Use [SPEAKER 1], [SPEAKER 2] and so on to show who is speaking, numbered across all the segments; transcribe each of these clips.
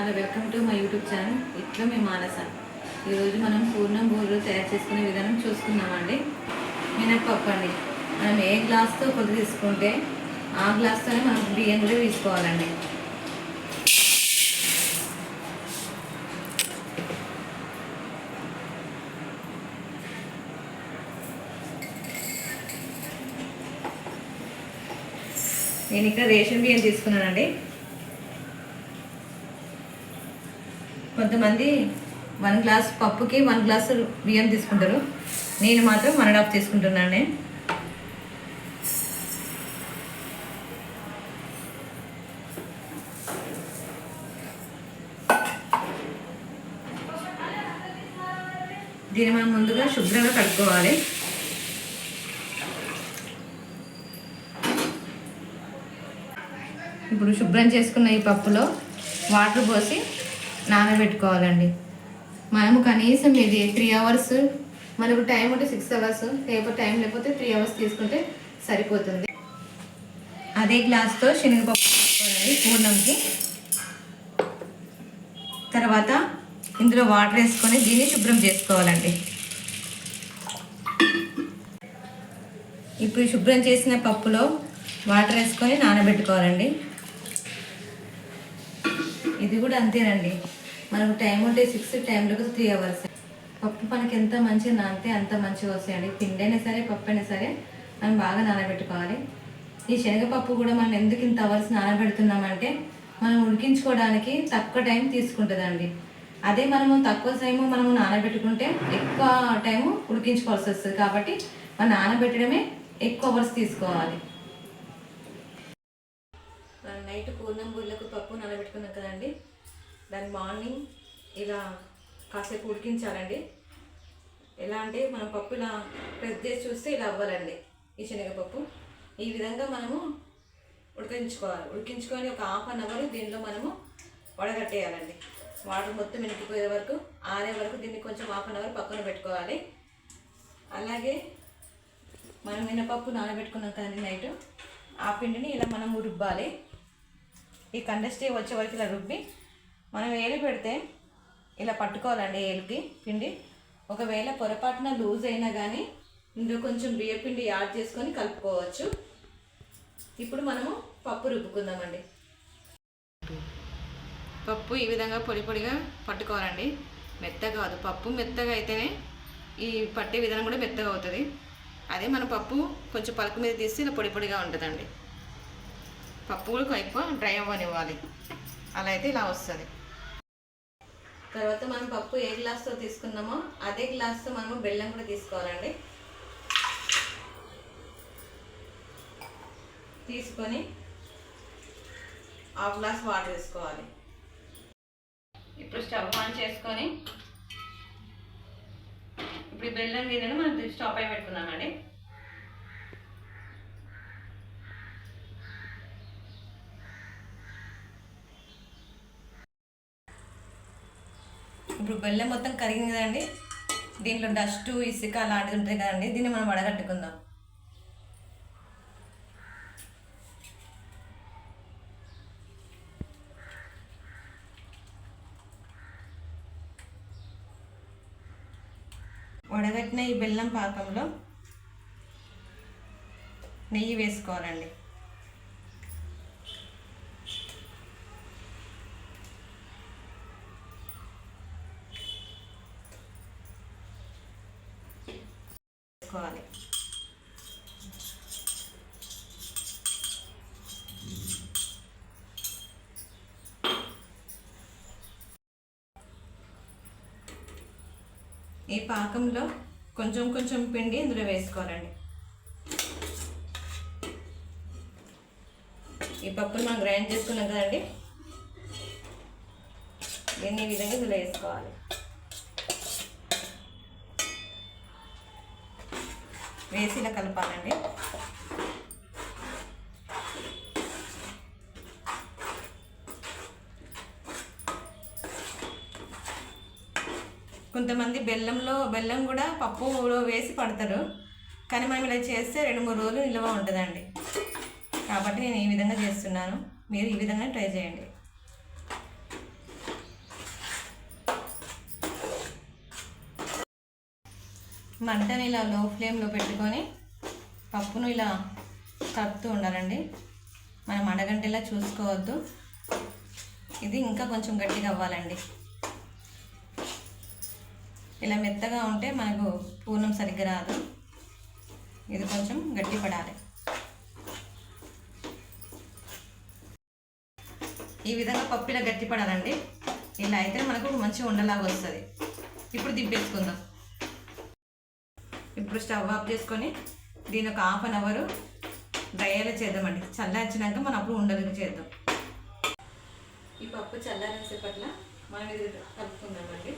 [SPEAKER 1] Hello welcome to my YouTube channel. ఇట్లా మీ మానస. ఈరోజు మనం పూర్ణం బూరెలు తయారు చేసుకునే విధానం చూసుకుందామండి. మినప్పప్పు అండి మనం ఏ గ్లాస్తో కొద్ది తీసుకుంటే ఆ గ్లాస్తోనే మనం బియ్యం కూడా తీసుకోవాలండి. నేను ఇక్కడ రేషన్ బియ్యం తీసుకున్నానండి. కొంతమంది వన్ గ్లాస్ పప్పుకి వన్ గ్లాస్ బియ్యం తీసుకుంటారు. నేను మాత్రం వన్ అండ్ హాఫ్ తీసుకుంటున్నాను. దీన్ని మనం ముందుగా శుభ్రంగా కడుక్కోవాలి. ఇప్పుడు శుభ్రం చేసుకున్న ఈ పప్పులో వాటర్ పోసి నానబెట్టుకోవాలండి. మనము కనీసం ఇది త్రీ అవర్స్ మనకు టైం ఉంటే సిక్స్ అవర్స్ లేకపోతే టైం లేకపోతే త్రీ అవర్స్ తీసుకుంటే సరిపోతుంది. అదే గ్లాస్తో శనగపప్పు తీసుకోవాలండి పూర్ణంకి. తర్వాత ఇందులో వాటర్ వేసుకొని దీన్ని శుభ్రం చేసుకోవాలండి. ఇప్పుడు శుభ్రం చేసిన పప్పులో వాటర్ వేసుకొని నానబెట్టుకోవాలండి. ఇది కూడా అంతేనండి. మనకు టైం ఉంటే సిక్స్ టైంలోకి త్రీ అవర్స్ పప్పు మనకి ఎంత మంచిగా నానితే అంత మంచిగా వస్తాయండి. పిండి అయినా సరే పప్పు అయినా సరే మనం బాగా నానబెట్టుకోవాలి. ఈ శనగపప్పు కూడా మనం ఎందుకు ఇంత అవర్స్ నానబెడుతున్నామంటే మనం ఉడికించుకోవడానికి తక్కువ టైం తీసుకుంటుందండి. అదే మనము తక్కువ టైము మనము నానబెట్టుకుంటే ఎక్కువ టైము ఉడికించుకోవాల్సి వస్తుంది కాబట్టి మనం నానబెట్టడమే ఎక్కువ అవర్స్ తీసుకోవాలి. నైట్ పూర్ణం బూరెలకు పప్పు నానబెట్టుకున్నాం కదండి. దాన్ని మార్నింగ్ ఇలా కాసేపు ఉడికించాలండి. ఎలా అంటే మనం పప్పు ఇలా ప్రెస్ చేసి చూస్తే ఇలా అవ్వాలండి ఈ శనగపప్పు. ఈ విధంగా మనము ఉడికించుకోవాలి. ఉడికించుకొని ఒక హాఫ్ అన్ అవర్ దీనిలో మనము వడగట్టేయాలండి. వాటర్ మొత్తం వెనికిపోయే వరకు ఆరే వరకు దీన్ని కొంచెం హాఫ్ అన్ అవర్ పక్కన పెట్టుకోవాలి. అలాగే మనం మినపప్పు నానబెట్టుకున్నాం కానీ నైట్ ఆ పిండిని ఇలా మనం రుబ్బాలి. ఈ కండస్టే వచ్చే వరకు ఇలా రుబ్బి మనం ఏలి పెడితే ఇలా పట్టుకోవాలండి ఏలికి పిండి. ఒకవేళ పొరపాటున లూజ్ అయినా కానీ ఇందులో కొంచెం బియ్య పిండి యాడ్ చేసుకొని కలుపుకోవచ్చు. ఇప్పుడు మనము పప్పు రుబ్బుకుందామండి. పప్పు ఈ విధంగా పొడి పొడిగా పట్టుకోవాలండి. మెత్తగా కాదు పప్పు మెత్తగా అయితేనే ఈ పట్టే విధానం కూడా మెత్తగా అవుతుంది. అదే మన పప్పు కొంచెం పలుకు మీద తీస్తే ఇలా పొడి పొడిగా ఉంటుందండి. పప్పు కూడా ఎక్కువ డ్రై అవ్వనివ్వాలి. అలా అయితే ఇలా వస్తుంది. తర్వాత మనం పప్పు ఏ గ్లాస్తో తీసుకున్నామో అదే గ్లాస్తో మనము బెల్లం కూడా తీసుకోవాలండి. తీసుకొని హాఫ్ గ్లాస్ వాటర్ వేసుకోవాలి. ఇప్పుడు స్టవ్ ఆన్ చేసుకొని ఇప్పుడు బెల్లం గిన్నెను మనం స్టవ్ పై పెట్టుకున్నామండి. ఇప్పుడు బెల్లం మొత్తం కరిగింది కదండి. దీంట్లో డస్ట్ ఇసుక అలాంటిది ఉంటుంది కదండి. దీన్ని మనం వడగట్టుకుందాం. వడగట్టిన ఈ బెల్లం పాకంలో నెయ్యి వేసుకోవాలండి. వేసుకోవాలి ఈ పాకంలో కొంచెం కొంచెం పిండి ఇందులో వేసుకోవాలండి. ఈ పప్పును మనం గ్రైండ్ చేసుకున్నాం కదండి. దీన్ని ఈ విధంగా ఇందులో వేసుకోవాలి. వేసి కలపాలండి. కొంతమంది బెల్లంలో బెల్లం కూడా పప్పులో వేసి పడతారు. కానీ మనం ఇలా చేస్తే రెండు మూడు రోజులు నిల్వ ఉంటుందండి. కాబట్టి నేను ఈ విధంగా చేస్తున్నాను. మీరు ఈ విధంగా ట్రై చేయండి. మంటని ఇలా లో ఫ్లేమ్లో పెట్టుకొని పప్పును ఇలా కలుపుతూ ఉండాలండి. మనం అడగంటేలా చూసుకోవద్దు. ఇది ఇంకా కొంచెం గట్టిగా అవ్వాలండి. ఇలా మెత్తగా ఉంటే మనకు పూర్ణం సరిగ్గా రాదు. ఇది కొంచెం గట్టి పడాలి ఈ విధంగా పప్పు ఇలా గట్టి పడాలండి ఇలా అయితే మనకు మంచి ఉండలాగా వస్తుంది. ఇప్పుడు దింపేసుకుందాం. ఇప్పుడు స్టవ్ ఆఫ్ చేసుకొని దీని ఒక హాఫ్ అన్ అవర్ డ్రై చేద్దామండి. చల్లార్చినాక మనం అప్పుడు ఉండలు చేద్దాం. ఈ పప్పు చల్లారేసేపట్ల మనం ఇది కలుపుకుందామండి.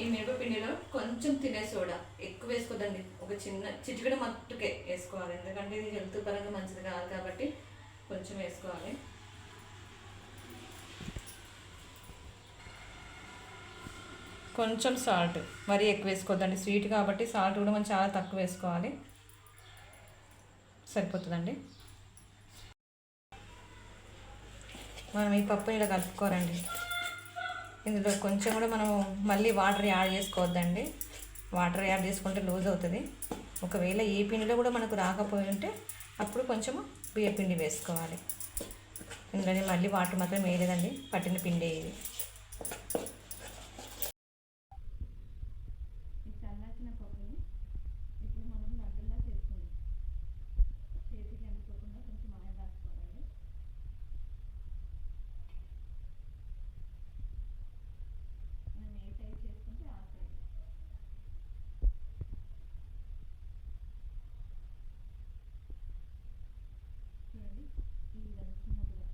[SPEAKER 1] ఈ మిరపపిండిలో కొంచెం తినే సోడా ఎక్కువ వేసుకోదండి. ఒక చిన్న చిటికడ మట్టుకే వేసుకోవాలి. ఎందుకంటే ఇది హెల్త్ పరంగా మంచిది కాదు కాబట్టి కొంచెం వేసుకోవాలి. కొంచెం సాల్ట్ మరీ ఎక్కువ వేసుకోవద్దండి. స్వీట్ కాబట్టి సాల్ట్ కూడా మనం చాలా తక్కువ వేసుకోవాలి. సరిపోతుందండి. మనం ఈ పప్పుని ఇలా కలుపుకోరండి ఇందులో కొంచెం కూడా మనం మళ్ళీ వాటర్ యాడ్ చేసుకోవద్దండి. వాటర్ యాడ్ చేసుకుంటే లూజ్ అవుతుంది. ఒకవేళ ఏ పిండిలో కూడా మనకు రాకపోయి ఉంటే అప్పుడు కొంచెము బియ్య పిండి వేసుకోవాలి. ఇందులోనే మళ్ళీ వాటర్ మాత్రం వేయలేదండి. పట్టిన పిండి ఇది చల్లార్చిన పప్పుని ఇప్పుడు మనం లడ్డులా చేసుకుందాం చేతికి అంటుకోకుండా కొంచెం ఆయిల్ రాసుకోవాలండి మనం ఏ సైజ్ చేసుకుంటే ఆ సైజ్ చూడండి ఈ విధంగా చిన్నదిగా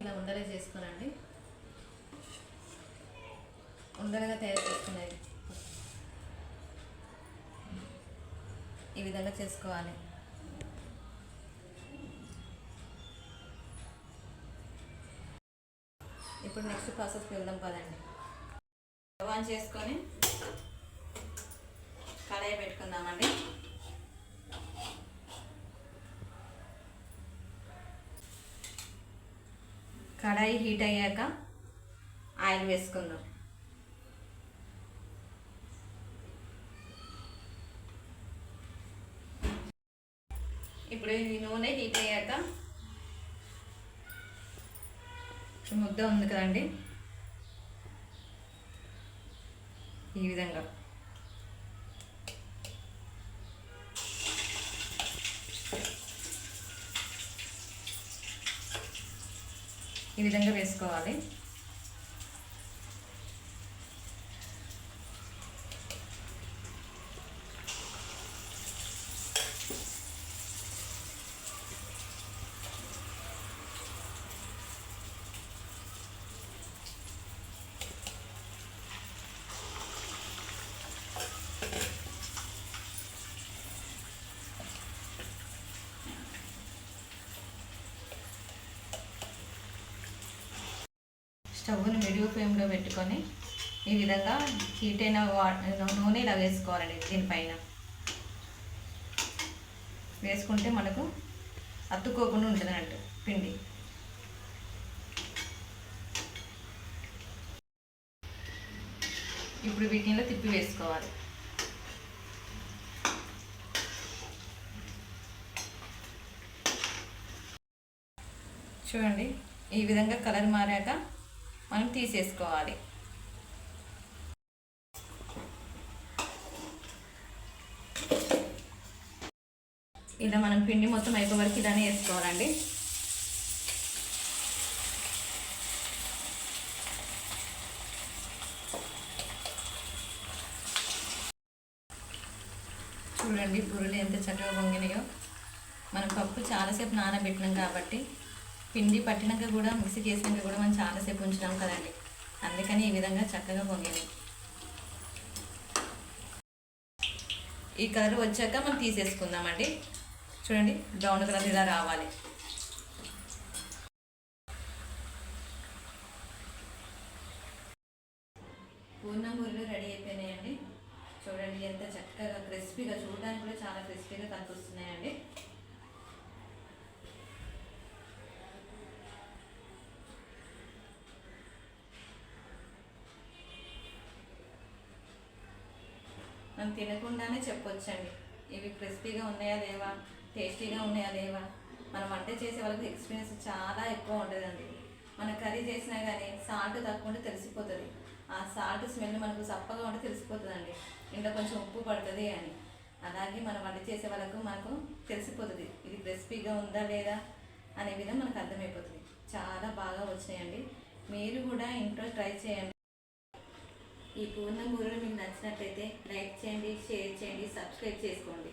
[SPEAKER 1] ఇలా ఉండలే చేసుకోనండి. ఉండలుగా తయారు చేసుకునేది ఈ విధంగా చేసుకోవాలి. ఇప్పుడు నెక్స్ట్ ప్రాసెస్కి వెళ్దాం పదండి. ఆన్ చేసుకొని కడాయి పెట్టుకుందామండి. కడాయి హీట్ అయ్యాక ఆయిల్ వేసుకుందాం. ఇప్పుడు ఈ నూనె హీట్ అయ్యాక ముద్ద ఉంది కదండి. ఈ విధంగా. ఈ విధంగా వేసుకోవాలి. స్టవ్ని మీడియం ఫ్లేమ్లో పెట్టుకొని ఈ విధంగా హీట్ అయిన నూనె ఇలా వేసుకోవాలండి దీనిపైన. వేసుకుంటే మనకు అత్తుకోకుండా ఉంటుంది అన్నట్టు పిండి. ఇప్పుడు వీటిలో తిప్పి వేసుకోవాలి. చూడండి ఈ విధంగా కలర్ మారాక మనం తీసేసుకోవాలి. ఇలా మనం పిండి మొత్తం అయిపోయే వరకు ఇలానే వేసుకోవాలండి. చూడండి బుర్రలు ఎంత చక్కగా పొంగినాయో. మనం పప్పు చాలాసేపు నానబెట్టినాం కాబట్టి పిండి పట్టినాక కూడా మిక్సీ చేసినాక కూడా మనం చాలాసేపు ఉంచినాం కదండి. అందుకని ఈ విధంగా చక్కగా పొంగింది ఈ కలర్ వచ్చాక మనం తీసేసుకుందామండి. చూడండి బ్రౌన్ కలర్ ఇలా రావాలి. పూర్ణంగూరులు రెడీ అయిపోయినాయండి. చూడండి ఎంత చక్కగా క్రిస్పీగా చూడడానికి కూడా చాలా క్రిస్పీగా కనిపిస్తున్నాయండి. మనం తినకుండానే చెప్పొచ్చండి. ఇవి క్రిస్పీగా ఉన్నాయా లేవా టేస్టీగా ఉన్నాయా లేవా మనం వంట చేసే వాళ్ళకి ఎక్స్పీరియన్స్ చాలా ఎక్కువ ఉంటుందండి. మన కర్రీ చేసినా కానీ సాల్ట్ తక్కువ ఉంటే తెలిసిపోతుంది. ఆ సాల్ట్ స్మెల్ మనకు చప్పగా ఉంటే తెలిసిపోతుందండి. ఇంట్లో కొంచెం ఉప్పు పడుతుంది అని. అలాగే మనం వంట చేసే వాళ్ళకు మనకు తెలిసిపోతుంది. ఇది క్రిస్పీగా ఉందా లేదా అనే విధం మనకు అర్థమైపోతుంది. చాలా బాగా వచ్చినాయండి. మీరు కూడా ఇంట్లో ట్రై చేయండి. ఈ పూర్ణ గురువులు మీకు నచ్చినట్లయితే లైక్ చేయండి షేర్ చేయండి సబ్స్క్రైబ్ చేసుకోండి.